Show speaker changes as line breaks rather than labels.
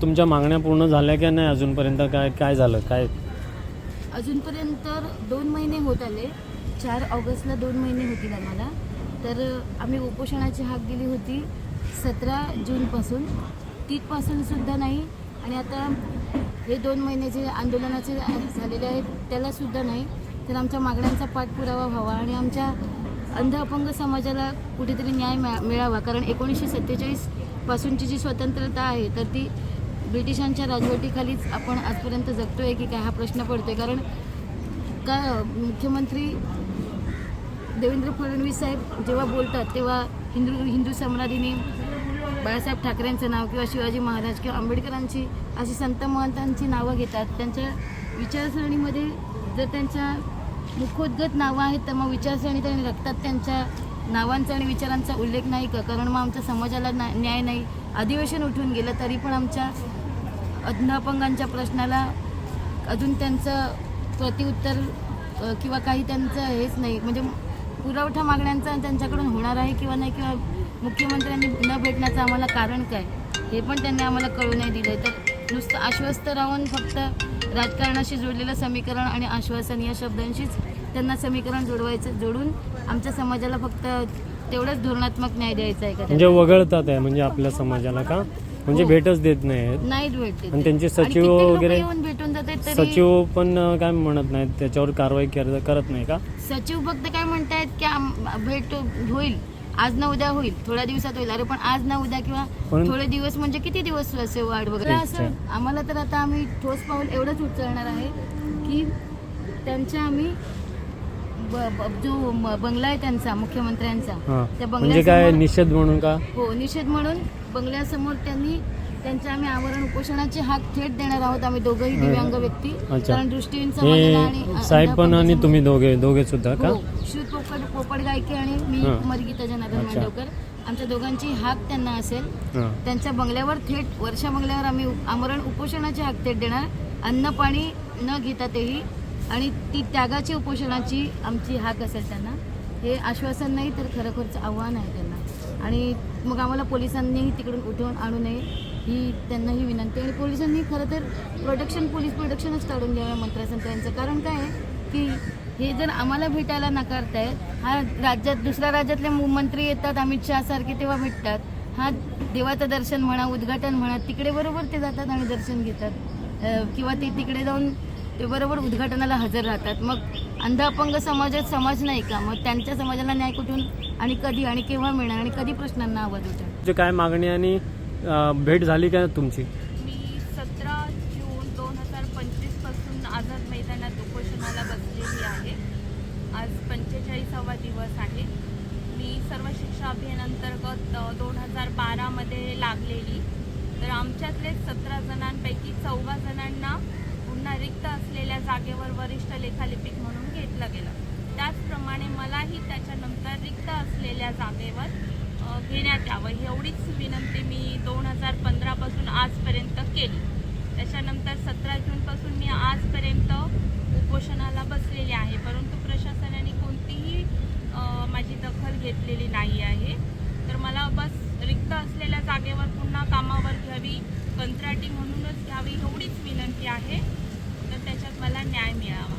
तुमच्या मागण्या पूर्ण झाल्या की नाही अजूनपर्यंत? काय काय झालं? काय?
अजूनपर्यंत तर दोन महिने होत आले. चार ऑगस्टला दोन महिने होतील आम्हाला. तर आम्ही उपोषणाची हाक दिली होती सतरा जूनपासून. तिथपासून सुद्धा नाही. आणि आता हे दोन महिने जे आंदोलनाचे झालेले आहेत त्यालासुद्धा नाही. तर आमच्या मागण्यांचा पाठपुरावा व्हावा आणि आमच्या अंध अपंग समाजाला कुठेतरी न्याय मिळा मिळावा. कारण एकोणीसशे सत्तेचाळीसपासूनची जी स्वतंत्रता आहे तर ती ब्रिटिशांच्या राजवटीखालीच आपण आजपर्यंत जगतोय की काय हा प्रश्न पडतोय. कारण का मुख्यमंत्री देवेंद्र फडणवीस साहेब जेव्हा बोलतात तेव्हा हिंदू हिंदू सम्राज्ञी बाळासाहेब ठाकरेंचं नाव किंवा शिवाजी महाराज किंवा आंबेडकरांची अशी संत महंतांची नावं घेतात. त्यांच्या विचारसरणीमध्ये जर त्यांच्या मुखोद्गत नावं आहेत तर मग विचारसरणी त्यांनी रक्तात त्यांच्या नावांचा आणि विचारांचा उल्लेख नाही का? कारण मग आमच्या समाजाला ना न्याय नाही. अधिवेशन उठून गेलं तरी पण आमच्या अज्ञापंगांच्या प्रश्नाला अजून त्यांचं प्रतिउत्तर किंवा काही त्यांचं हेच नाही. म्हणजे पुरवठा मागण्यांचा त्यांच्याकडून होणार आहे किंवा नाही किंवा मुख्यमंत्र्यांनी न भेटण्याचं आम्हाला कारण काय हे पण त्यांनी आम्हाला कळू नाही दिलं तर नुसतं आश्वस्त राहून फक्त राजकारणाशी जोडलेलं समीकरण आणि आश्वासन या शब्दांशीच त्यांना समीकरण जोडवायचं जोडून आमच्या समाजाला फक्त तेवढंच धोरणात्मक न्याय द्यायचा आहे का?
म्हणजे वगळतात आहे म्हणजे आपल्या समाजाला का? म्हणजे
हो.
भेटच देत नाहीत.
नाही भेटते
आणि त्यांचे सचिव
कित्येक लोकं
वगैरे-
येऊन भेटून जातात तरी
सचिव पण अं, काय म्हणत नाहीत त्याच्यावर कारवाई कर- करत नाही का?
सचिव फक्त काय म्हणतायत की आम- भेट होईल. आज ना उद्या होईल. थोड्या दिवसात होईल. अरे पण आज ना उद्या किंवा
पण-
थोडे दिवस म्हणजे किती दिवस असे वाट वगैरे? असं. आम्हाला तर आता आम्ही ठोस पाऊल एवढंच उचलणार आहे की त्यांच्या आम्ही ब- जो म- बंगला आहे त्यांचा मुख्यमंत्र्यांचा
हा.
त्या
म्हणजे काय
बंगल्यासमोर-
निषेध म्हणून का?
हो निषेध म्हणून बंगल्यासमोर त्यांनी त्यांच्या आम्ही आवरण उपोषणाची हाक थेट देणार आहोत आम्ही दोघंही दिव्यांग व्यक्ती.
अच्छा.
कारण दृष्टीहीन समाजाला आणि
हे साहेब पण आणि तुम्ही दोघे दोघे सुद्धा का?
हो श्री पोपट पोपट गायके आणि मी
हां.
मरगीता जनार्दन
अच्छा.
मांडवकर. आमच्या दोघांची हाक त्यांना असेल.
हा.
त्यांच्या बंगल्यावर थेट वर्षा बंगल्यावर आम्ही आमरण उपोषणाची हाक थेट देणार. अन्न पाणी न घेता तेही आणि ती त्यागाची उपोषणाची आमची हाक असेल त्यांना. हे आश्वासन नाही तर खरोखरचं आव्हान आहे त्यांना. आणि मग आम्हाला पोलिसांनीही तिकडून उठवून आणू नये ही त्यांना ही विनंती आणि पोलिसांनी खरं तर प्रोटेक्शन पोलीस प्रोटेक्शनच काढून द्यावं मंत्र्यांचं कारण काय आहे की हे जर आम्हाला भेटायला नाकारतायत हा राज्यात दुसऱ्या राज्यातले मु- मंत्री येतात अमित शहा सारखे तेव्हा भेटतात. हा देवाचं दर्शन म्हणा उद्घाटन म्हणा तिकडे बरोबर ते जातात आणि दर्शन घेतात. किंवा ते तिकडे जाऊन ते बरोबर उद्घाटनाला हजर राहतात. मग अंध अपंग समाजात समाज नाही का? मग त्यांच्या समाजाला न्याय कुठून आणि कधी आणि केव्हा मिळणार आणि कधी प्रश्नांना आवाज
तुमची काय मागणी आणि भेट झाली का तुमची?
मी सतरा जून दोन हजार पंचवीसपासून आझाद मैदानात उपोषणाला बसलेली आहे. आज पंचेचाळीसावा दिवस आहे. मी सर्व शिक्षा अभियानांतर्गत दोन हजार बारामध्ये लागलेली. तर आमच्यातले सतरा जणांपैकी चौदा जणांना त्यांना रिक्त असलेल्या जागेवर वरिष्ठ लेखालिपिक म्हणून घेतलं गेलं. त्याचप्रमाणे मलाही त्याच्यानंतर रिक्त असलेल्या जागेवर घेण्यात यावं एवढीच विनंती मी दोन हजार पंधरापासून आजपर्यंत केली. त्याच्यानंतर सतरा जूनपासून मी आजपर्यंत उपोषणाला बसलेली आहे. परंतु प्रशासनाने कोणतीही माझी दखल घेतलेली नाही आहे. तर मला बस रिक्त असलेल्या जागेवर पुन्हा कामावर घ्यावी कंत्राटी म्हणूनच घ्यावी एवढीच विनंती आहे. त्याच्यात मला न्याय मिळावा.